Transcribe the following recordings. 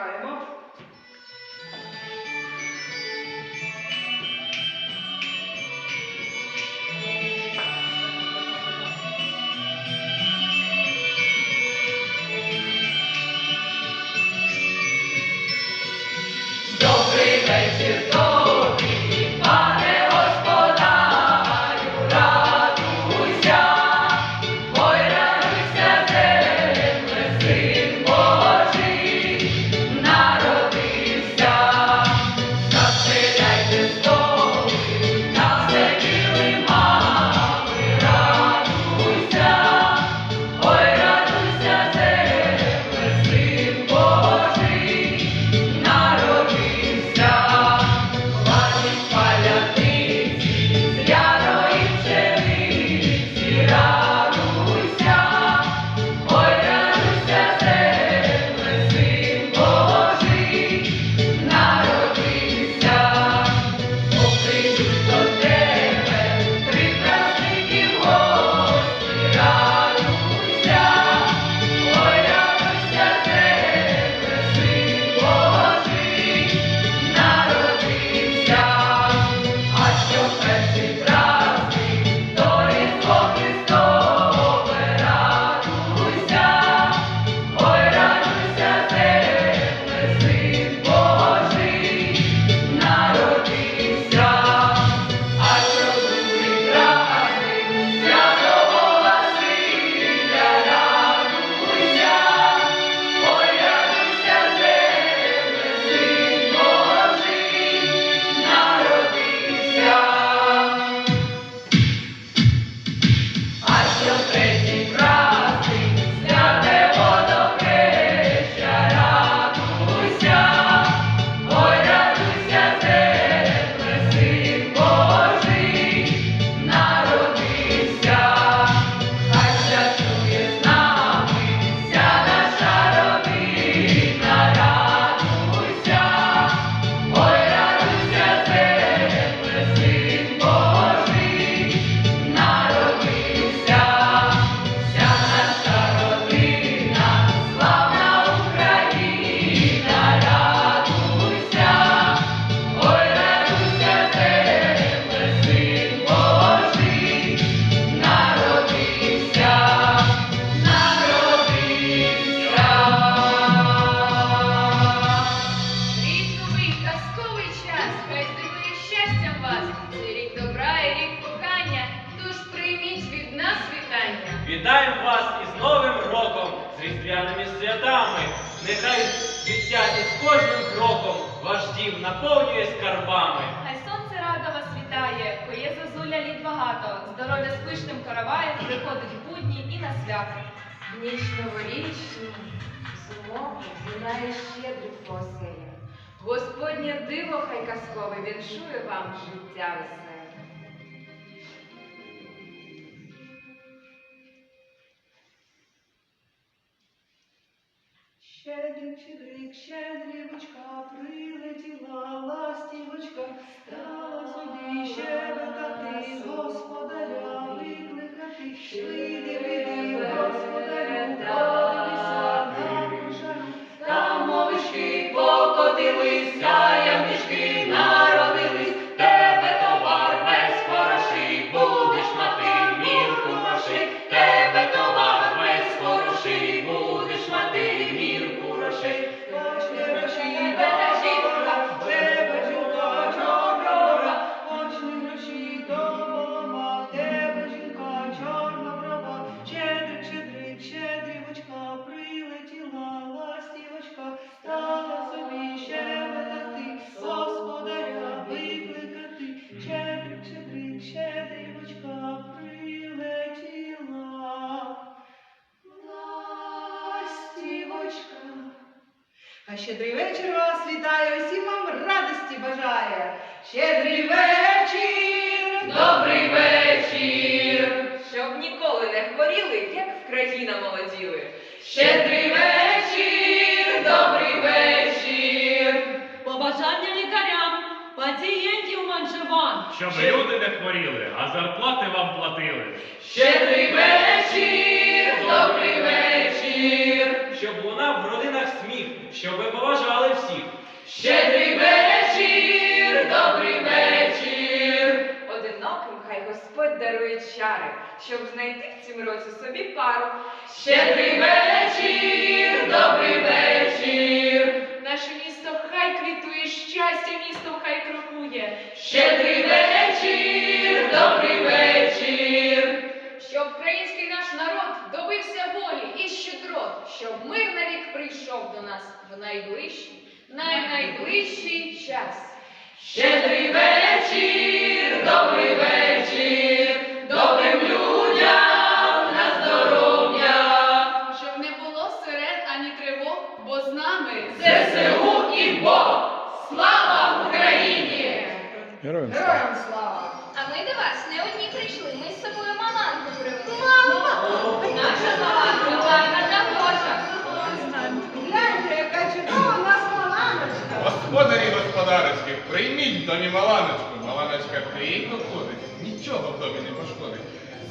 Чекаємо. Добрий Вітаємо вас із Новим роком, з різдвяними святами. Нехай життя із кожним кроком ваш дім наповнює скарбами. Хай сонце радо вас вітає, коє зозуля літ багато. Здоров'я з пишним караваєм приходить в будні і на свято. В ніч новорічну, сумову зінає щедрих посеє. Господнє диво хай казкове віншує вам життя веселе. Щедрик, щедрик, щедрівочка, прилетіла ластівочка, та собі щебетати, господаря викликати. швиди, види, господаря, на кошару. Там мовички покотилися, ямнички щедрий вечір вас вітає, усім вам радості бажає. Щедрий вечір, Добрий вечір, Щоб ніколи не хворіли, як в країна молоділи. щедрий вечір, добрий вечір. Побажання лікарям, пацієнтів манжеван. Щоб люди не хворіли, а зарплати вам платили. Щедрий вечір, добрий вечір, щоб лунав в родинах сміх, щоб ви поважали всіх. Щедрий вечір, добрий вечір. Одиноким хай Господь дарує чари, щоб знайти в цім році собі пару. Щедрий вечір, добрий вечір. Наше місто хай квітує, щастя місто хай крокує. Щедрий вечір, добрий вечір. Щоб український наш народ добився волі і щедрот, щоб мир навік прийшов до нас в найближчий, най-найближчий час. Щедрий вечір, добрий вечір. Добрим людям на здоров'я. Щоб не було сирен ані тривог, бо з нами ЗСУ і Бог. Слава Україні! Героям слава! А ми до вас не одні прийшли, ми Господарі прийміть домі Маланочку. Маланочка тихо ходить, нічого в домі не пошкодить.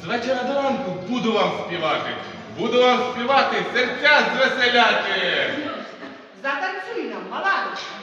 З вечора до ранку буду вам співати. Буду вам співати, серця звеселяти. Затанцюй нам, маланочка!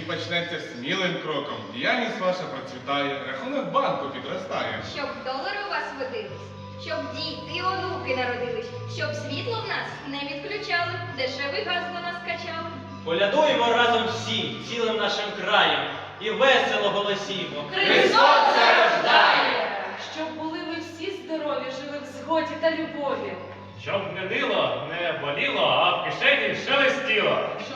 Роком. Почнеться смілим кроком. Діяльність ваша процвітає, рахунок банку підростає. Щоб долари у вас водились, щоб діти і онуки народились, щоб світло в нас не відключали, дешевий газ до нас качали. Колядуємо разом всі, цілим нашим краєм, і весело голосімо. Христос рождає! Щоб були ви всі здорові, жили в згоді та любові. Щоб не нило, не боліло,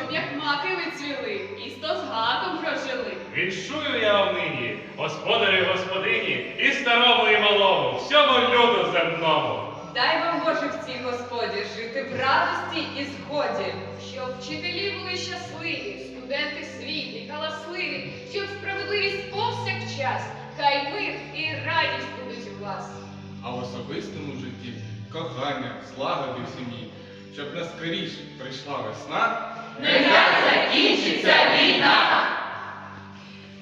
Щоб як маки ви цвіли, і сто з гаком прожили. Віншую я вам нині, господарю господині, і старому, і малому, всьому люду земному. Дай вам Боже в цій Господі жити в радості і згоді. Щоб вчителі були щасливі, студенти світлі, галасливі, щоб справедливість повсякчас, хай мир і радість будуть у вас. А в особистому житті кохання, злагоди в сім'ї, щоб наскоріш прийшла весна. Нехай закінчиться війна!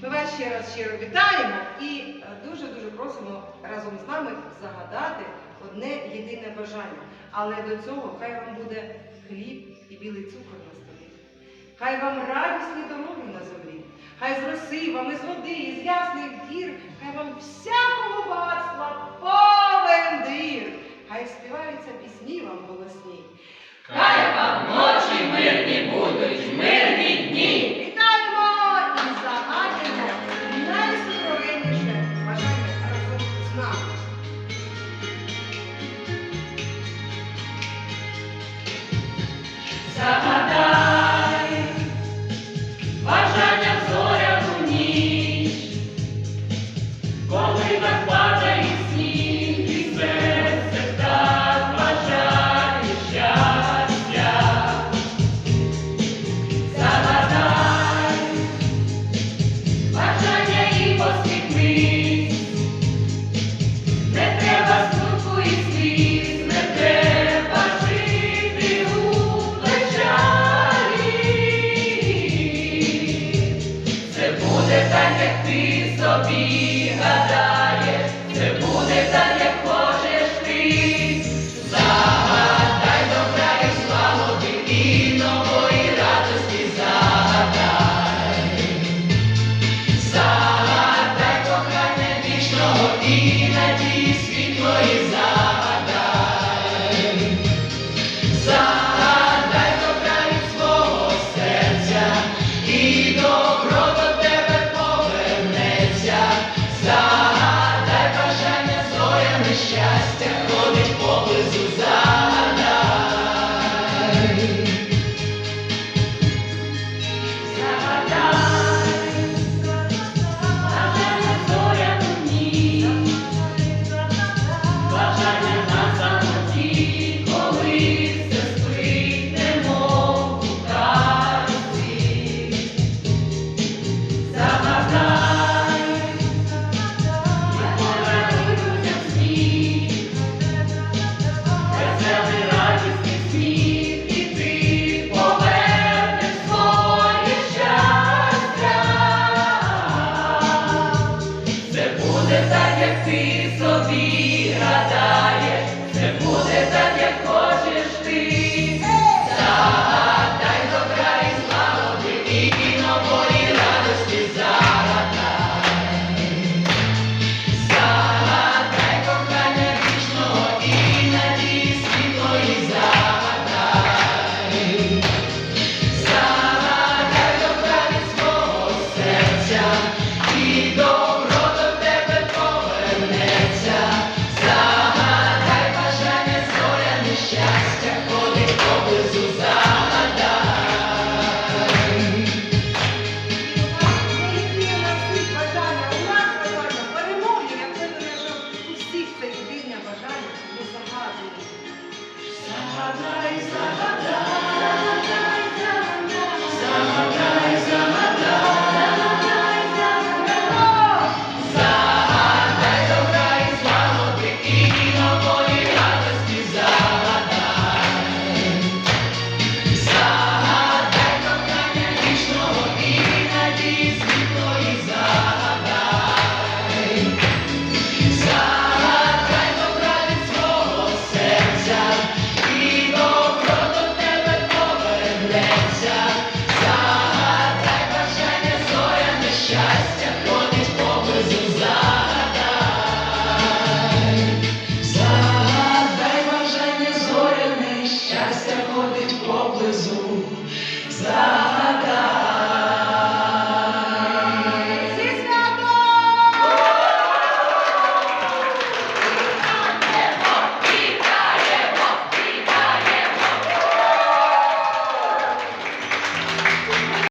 Ми вас ще раз щиро вітаємо і дуже-дуже просимо разом з нами загадати одне єдине бажання. Але до цього хай вам буде хліб і білий цукор на столі. Хай вам радісні дороги на землі, хай з роси вам із води, із ясних гір, хай вам всякого багатства повен дир, хай співаються пісні вам голосні. Хай вам ночі мирні будуть, мирні дні. Вітаємо і загадимо найсуровинніше бажання разом з нами. Загадимо